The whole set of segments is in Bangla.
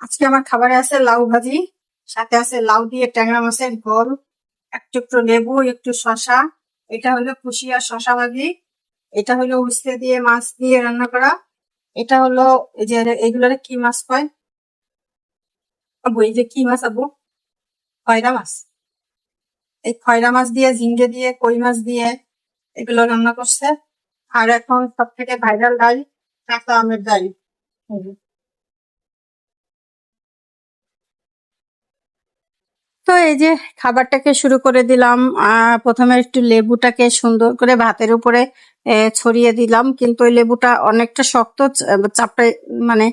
আজকে আমার খাবারে আছে লাউ ভাজি, সাথে আছে লাউ দিয়ে ট্যাংরা মাছের ঝোল একটু একটু লেবু, একটু শশা এটা হলো কুশিয়া শশা ভাজি, এটা হলো উস্তে দিয়ে মাছ দিয়ে রান্না করা, এটা হলো এই যে এগুলোরে কি মাছ কয়? আবু, এই যে কি মাছ আবু? খয়রা মাছ। এই খয়রা মাছ দিয়ে ঝিঙ্গে দিয়ে, কই মাছ দিয়ে এগুলো রান্না করছে। আর এখন সব থেকে ভাইরাল ডাল কাঁচা আমের ডাল। তো এই যে খাবারটাকে শুরু করে দিলাম প্রথমে একটু লেবুটাকে সুন্দর করে ভাতের উপরে ছড়িয়ে দিলাম। কিন্তু ওই লেবুটা অনেকটা শক্ত চাপটাই মানে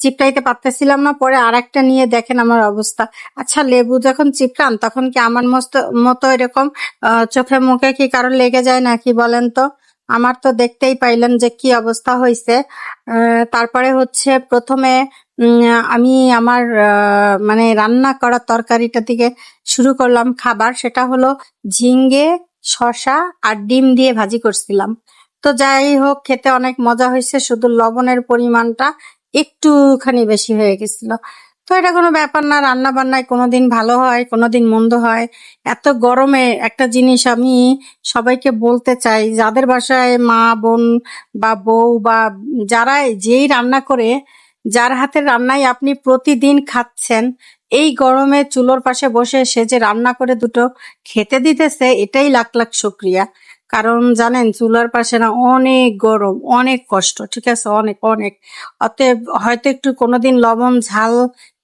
চিপটাইতে পারতেছিলাম না। পরে আর একটা নিয়ে দেখেন আমার অবস্থা। আচ্ছা লেবু যখন চিপটান তখন কি আমার মস্ত, মতো এরকম চোখে মুখে কি কারও লেগে যায় নাকি বলেন তো? আমার তো দেখতেই পাইলেন যে কি অবস্থা হয়েছে তারপরে হচ্ছে প্রথমে আমি আমার মানে রান্না করা তরকারিটা থেকে শুরু করলাম খাবার। সেটা হলো ঝিঙ্গে শসা আর ডিম দিয়ে ভাজি করছিলাম। তো যাই হোক, খেতে অনেক মজা হয়েছে শুধু লবণের পরিমাণটা একটুখানি বেশি হয়ে গেছিল। তো এটা কোনো ব্যাপার না রান্না বান্নায় কোনোদিন ভালো হয়, কোনোদিন মন্দ হয়। এত গরমে একটা জিনিস আমি সবাইকে বলতে চাই, যাদের বাসায় মা, বোন বা বউ বা যারা যেই রান্না করে, যার হাতের রান্নায় আপনি প্রতিদিন খাচ্ছেন, এই গরমে চুলোর পাশে বসে সে যে রান্না করে দুটো খেতে দিতেছে, এটাই লাখ লাখ শুক্রিয়া। কারণ জানেন, চুলার পাশে না অনেক গরম, অনেক কষ্ট, ঠিক আছে? অনেক অনেক। অতএব হয়তো একটু কোনোদিন লবণ, ঝাল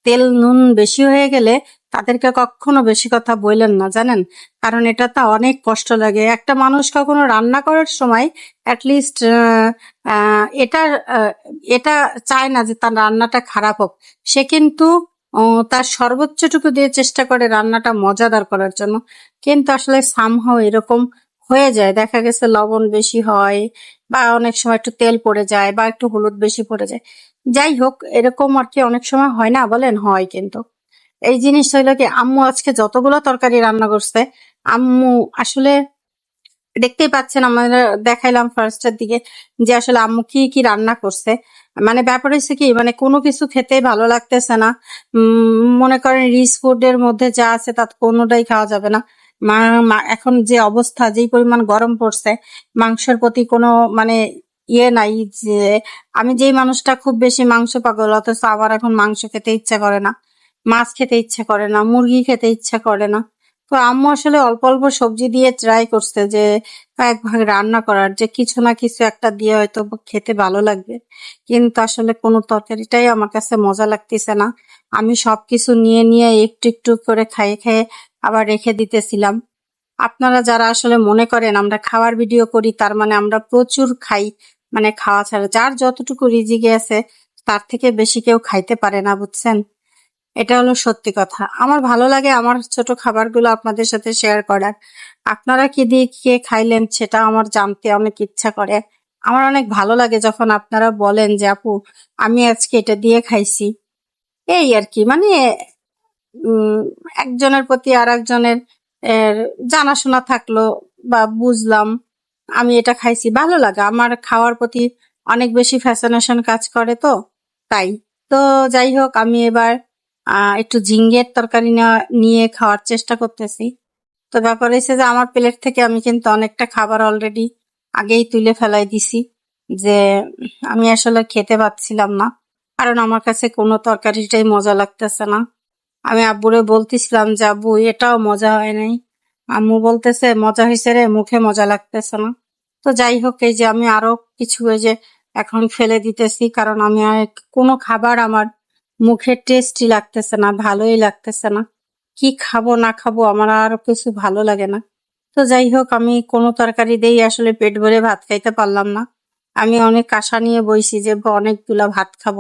তেল, নুন বেশি হয়ে গেলে তাদেরকে কখনো বেশি কথা বললেন না, জানেন? কারণ এটা তো অনেক কষ্ট লাগে। একটা মানুষ কখনো রান্না করার সময় অ্যাটলিস্ট এটা এটা চায় না যে তার রান্নাটা খারাপ হোক। সে কিন্তু তার সর্বোচ্চটুকু দিয়ে চেষ্টা করে রান্নাটা মজাদার করার জন্য। কিন্তু আসলে সামহাও এরকম হয়ে যায়। দেখা গেছে লবণ বেশি হয় বা অনেক সময় একটু তেল পড়ে যায় বা একটু হলুদ বেশি পড়ে যায়। যাই হোক, এরকম আর কি অনেক সময় হয় না বলেন? হয় কিন্তু। এই জিনিসটা হইল কি, আম্মু আজকে যতগুলো তরকারি রান্না করছে, আম্মু আসলে দেখতেই পাচ্ছেন, আমরা দেখাইলাম ফার্স্টের দিকে যে আসলে আম্মু কি কি রান্না করছে। মানে ব্যাপার হচ্ছে কি মানে কোনো কিছু খেতে ভালো লাগতেছে না। মনে করেন রিচ ফুডের মধ্যে যা আছে তা কোনোটাই খাওয়া যাবে না। এখন যে অবস্থা, যেই পরিমাণ গরম পড়ছে, মাংসের প্রতি কোনো মানে ইয়ে নাই যে, আমি যেই মানুষটা খুব বেশি মাংস পাগল, অথচ আমার এখন মাংস খেতে ইচ্ছা করে না। মাছ খেতে ইচ্ছা করে না, মুরগি খেতে ইচ্ছা করে না। তো আম্মু আসলে অল্প অল্প সবজি দিয়ে ট্রাই করছে যে, কয়েক ভাগ রান্না করার, যে কিছু না কিছু একটা দিয়ে হয়তো খেতে ভালো লাগবে। কিন্তু আসলে কোনো তরকারিটাই আমার কাছে মজা লাগতেছে না। আমি সবকিছু নিয়ে নিয়ে একটু একটু করে খাইয়ে খেয়ে আবার রেখে দিতেছিলাম। আপনারা যারা আসলে মনে করেন আমরা খাওয়ার ভিডিও করি, তার মানে আমরা প্রচুর খাই মানে খাওয়া ছাড়া। যার যতটুকু রিজিকে আছে, তার থেকে বেশি কেউ খাইতে পারে না, বুঝছেন? এটা হলো সত্যি কথা। আমার ভালো লাগে আমার ছোট খাবারগুলো আপনাদের সাথে শেয়ার করার। আপনারা কি দিয়ে কে খাইলেন সেটা আমার জানতে অনেক ইচ্ছা করে। আমার অনেক ভালো লাগে যখন আপনারা বলেন যে, আপু, আমি আজকে এটা দিয়ে খাইছি। এই আর কি মানে একজনের প্রতি আর একজনের জানাশোনা থাকল বা বুঝলাম, আমি এটা খাইছি, ভালো লাগে। আমার খাওয়ার প্রতি অনেক বেশি ফ্যাসিনেশন কাজ করে তো, তাই। তো যাই হোক, আমি এবার একটু ঝিঙ্গের তরকারি নিয়ে খাওয়ার চেষ্টা করতেছি। তো ব্যাপার হয়েছে যে আমার প্লেট থেকে আমি কিন্তু অনেকটা খাবার অলরেডি আগেই তুলে ফেলাই দিছি, যে আমি আসলে খেতে পাচ্ছিলাম না। কারণ আমার কাছে কোনো তরকারিটাই মজা লাগতেছে না। আমি আব্বুরে বলতেছিলাম যে, আব্বু, এটাও মজা হয় নাই। আম্মু বলতেছে, মজা হয়েছে রে, মুখে মজা লাগতেছে না। তো যাই হোক, এই যে আমি আরও কিছু এই যে এখন ফেলে দিতেছি, কারণ আমি কোনো খাবার আমার মুখে টেস্টি লাগতেছে না, ভালোই লাগতেছে না। কি খাব, না খাব, আমার আর কিছু ভালো লাগে না। তো যাই হোক, আমি কোনো তরকারি দিয়েই আসলে পেট ভরে ভাত খাইতে পারলাম না। আমি অনেক আশা নিয়ে বইছি যে, অনেকগুলা ভাত খাব।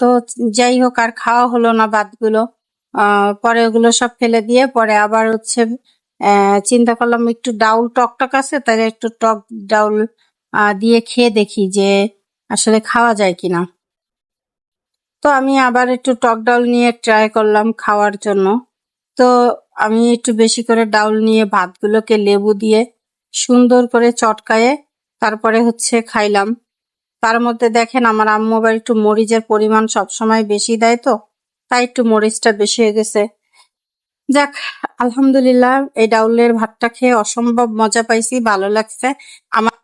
তো যাই হোক, আর খাওয়া হলো না ভাতগুলো। পরে ওগুলো সব ফেলে দিয়ে পরে আবার হচ্ছে চিন্তা করলাম একটু ডাউল টক টক আছে, তাহলে একটু টক ডাউল দিয়ে খেয়ে দেখি যে আসলে খাওয়া যায় কিনা। তো আমি আবার একটু টক ডাউল নিয়ে ট্রাই করলাম খাওয়ার জন্য। তো আমি একটু বেশি করে ডাউল নিয়ে ভাতগুলোকে লেবু দিয়ে সুন্দর করে চটকায়ে তারপরে হচ্ছে খাইলাম। তার মধ্যে দেখেন আমার আম্মু আবার একটু মরিচের পরিমাণ সবসময় বেশি দেয় তো, তাই একটু মরিচটা বেশি হয়ে গেছে। যাক, আলহামদুলিল্লাহ, এই ডাউলের ভাতটা খেয়ে অসম্ভব মজা পাইছি, ভালো লাগছে। আমার